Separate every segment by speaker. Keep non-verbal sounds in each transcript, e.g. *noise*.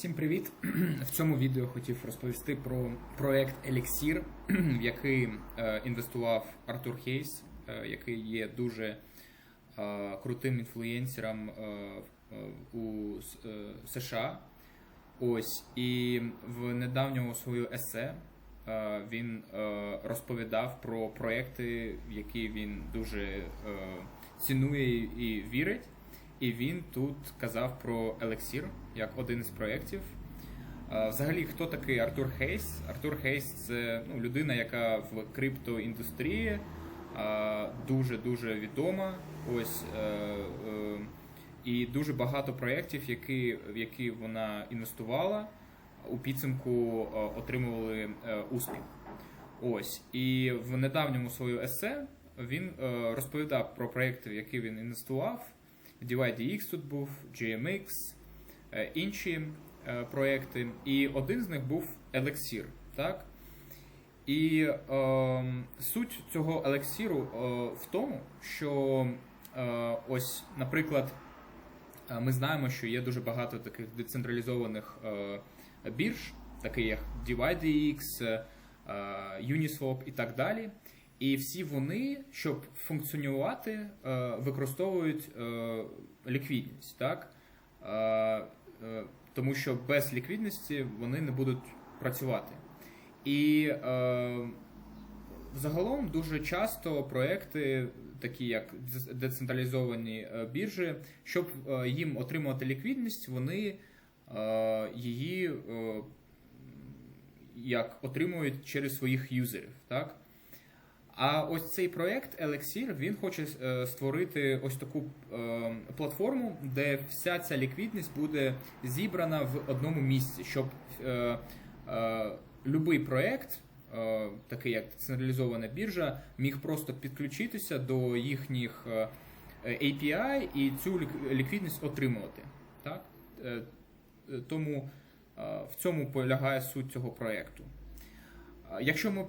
Speaker 1: Всім привіт! *clears throat* В цьому відео хотів розповісти про проект Elixir, *clears throat* в який е, інвестував Артур Хейс, е, який є дуже е, крутим інфлюєнсером у США. Ось і в недавньому свою есе він розповідав про проекти, в які він дуже цінує і вірить. І він тут казав про Elixir як один із проєктів. Взагалі, хто такий Артур Хейс? Артур Хейс це ну, людина, яка в криптоіндустрії дуже дуже відома. Ось е, е, і дуже багато проєктів, які, в які вона інвестувала, у підсумку е, отримували успіх. Ось і в недавньому свою есе він розповідав про проєкти, в які він інвестував. DYDX тут був, GMX, інші е, проєкти. І один з них був Elixir. Так? І е, суть цього елексіру е, в тому, що е, ось, наприклад, е, ми знаємо, що є дуже багато таких децентралізованих е, бірж, такі як DYDX, е, е, Uniswap і так далі. І всі вони, щоб функціонувати, е, використовують е, ліквідність, так? Е, е, Тому що без ліквідності вони не будуть працювати. І е, загалом дуже часто проекти, такі як децентралізовані е, біржі, щоб е, їм отримувати ліквідність, вони е, її е, як отримують через своїх юзерів. Так? А ось цей проект Elixir, він хоче е, створити ось таку е, платформу, де вся ця ліквідність буде зібрана в одному місці, щоб е, е, будь-який проект, е, такий як децентралізована біржа, міг просто підключитися до їхніх е, API і цю лік- ліквідність отримувати. Так? Е, Тому е, в цьому полягає суть цього проекту. Якщо ми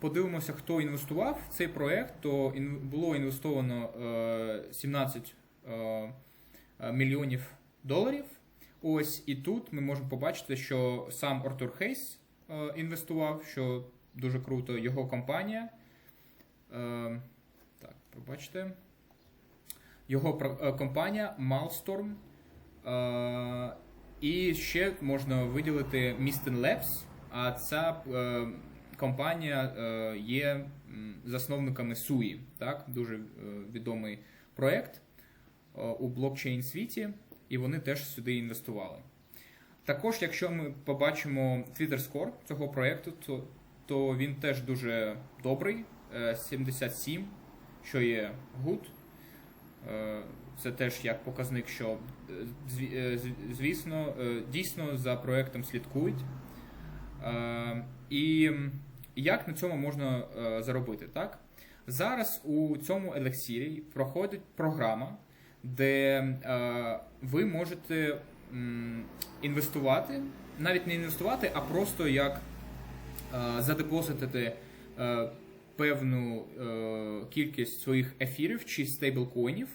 Speaker 1: подивимося, хто інвестував в цей проект, то було інвестовано е, 17 е, е, мільйонів доларів. Ось і тут ми можемо побачити, що сам Артур Хейс е, інвестував, що дуже круто, його компанія. Е, так, пробачте. Його е, компанія Malstorm. Е, і ще можна виділити Mistin Labs, а ця е, компанія е, є засновниками SUI, так? дуже е, відомий проект е, у блокчейн світі, і вони теж сюди інвестували. Також, якщо ми побачимо Twitter Score цього проекту, то, то він теж дуже добрий, е, 77, що є good. Це теж як показник, що зві- зв- звісно, дійсно за проектом слідкують. Е, І як на цьому можна е, заробити? Так? Зараз у цьому елексірі проходить програма, де е, ви можете інвестувати, навіть не інвестувати, а просто як задепозитити певну кількість своїх ефірів чи стейблкоїнів.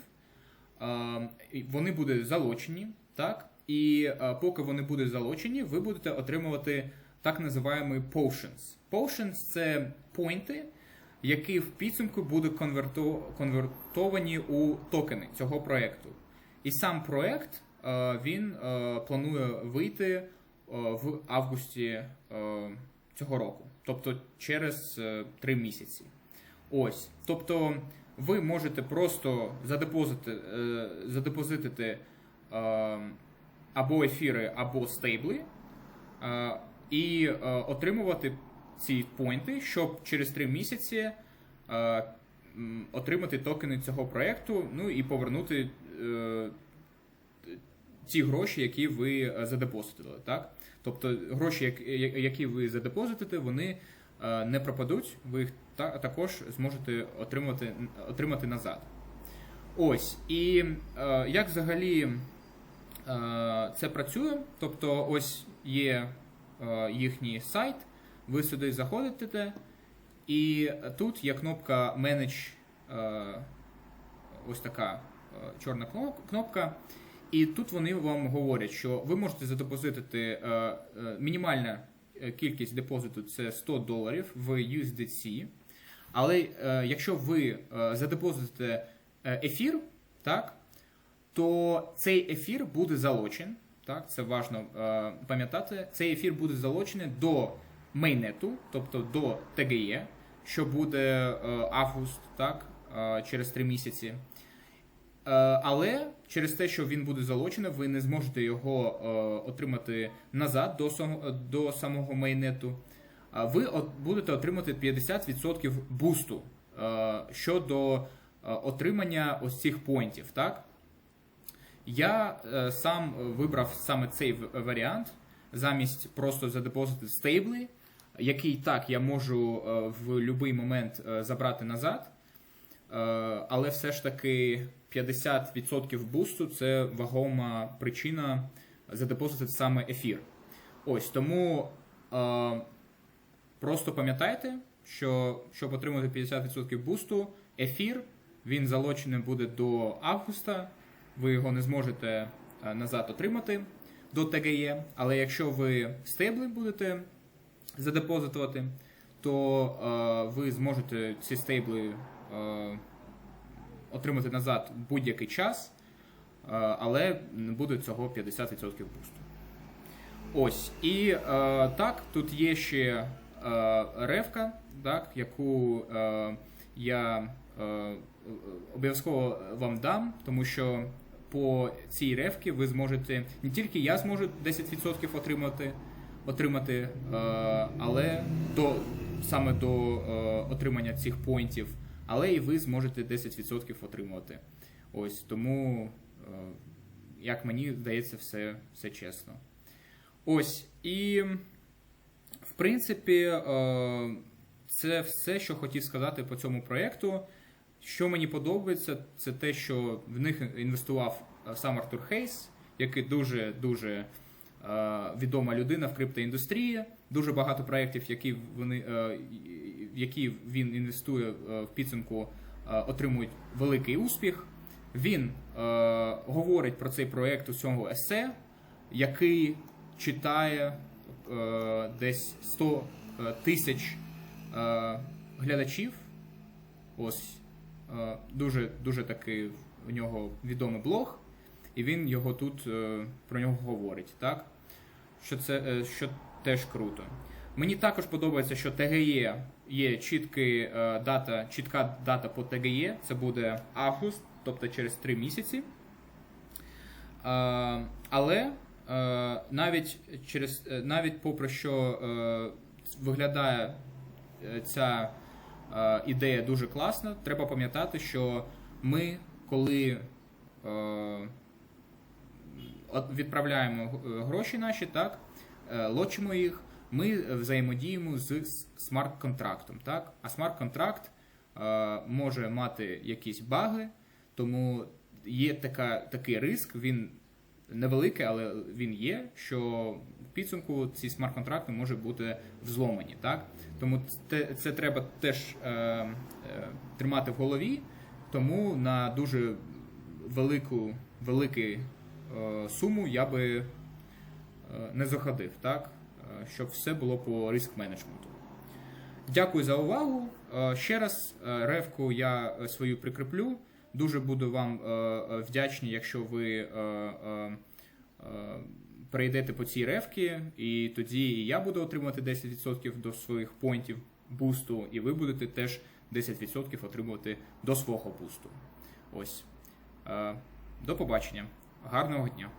Speaker 1: Вони будуть залочені, так? І поки вони будуть залочені, ви будете отримувати так називаємо potions. Potions – це поінти, які в підсумку будуть конверто- конвертовані у токени цього проекту. І сам проект е, він е, планує вийти е, в августі цього року, тобто через три місяці. Ось, тобто ви можете просто задепозити, задепозитити або ефіри, або стейбли, і е, отримувати ці поінти, щоб через три місяці е, отримати токени цього проекту, ну і повернути е, ті гроші, які ви е, задепозитили. Так? Тобто гроші, які ви задепозитите, вони е, не пропадуть, ви їх та- також зможете отримати, отримати назад. Ось. І е, як взагалі е, це працює? Тобто, ось є їхній сайт, ви сюди заходите, і тут є кнопка Manage, е, ось така е, чорна кнопка. І тут вони вам говорять, що ви можете задепозитити е, е, мінімальна е, кількість депозиту це 100 доларів в USDC. Але е, якщо ви е, задепозитите е, ефір, так, то цей ефір буде залочен. Так, це важливо е, пам'ятати. Цей ефір буде залочений до мейнету, тобто до ТГЕ, що буде е, август, так, е, через 3 місяці. Е, але через те, що він буде залочений, ви не зможете його е, отримати назад до, самого- мейнету. Ви будете отримати 50% бусту е, щодо е, отримання ось цих поінтів. Так? Я е, сам вибрав саме цей варіант замість просто задепозити стейбли, який так я можу е, в будь-який момент е, забрати назад. Але все ж таки 50% бусту це вагома причина задепозитити саме ефір. Ось тому просто пам'ятайте, що щоб отримати 50% бусту, ефір він залочений буде до августа. Ви його не зможете е, назад отримати до ТГЕ. Але якщо ви стейбли будете задепозитувати, то е, ви зможете ці стейбли е, отримати назад будь-який час, е, але не буде цього 50% бусту. Ось. І е, так, тут є ще е, ревка, так, яку е, я е, обов'язково вам дам, тому що по цій ревці ви зможете не тільки я зможу 10% отримати, отримати е, але до, саме до е, отримання цих поінтів, але і ви зможете 10% отримувати. Ось тому, е, як мені здається, все, все чесно. Ось, і в принципі, це все, що хотів сказати по цьому проєкту. Що мені подобається, це те, що в них інвестував е, сам Артур Хейс, який дуже дуже е, відома людина в криптоіндустрії. Дуже багато проєктів, які вони е, які він інвестує в підсумку, отримують великий успіх. Він говорить про цей проєкт у цьому есе, який читає десь 100 е, тисяч глядачів. Ось дуже, дуже такий у нього відомий блог, і він його тут е, про нього говорить, так? Що це е, що теж круто. Мені також подобається, що ТГЄ є чіткий, е, дата, чітка дата по ТГЄ, це буде август, тобто через 3 місяці. Е, але е, навіть через е, навіть попри що е, виглядає е, ця е, ідея дуже класна, треба пам'ятати, що ми, коли е, відправляємо е, гроші наші, так, е, лочимо їх, ми взаємодіємо з смарт-контрактом. Так? А смарт-контракт е, може мати якісь баги, тому є така, такий риск, він невеликий, але він є, що в підсумку ці смарт-контракти можуть бути взломані. Так? Тому це, це треба теж е, е, тримати в голові, тому на дуже велику, велику е, суму я би е, не заходив, так? Е, щоб все було по риск менеджменту. Дякую за увагу. Е, Ще раз е, ревку я свою прикріплю. Дуже буду вам е, е, вдячний, якщо ви е, е, е, перейдете по цій ревки, і тоді я буду отримувати 10% до своїх поінтів бусту, і ви будете теж 10% отримувати до свого бусту. Ось. До побачення. Гарного дня!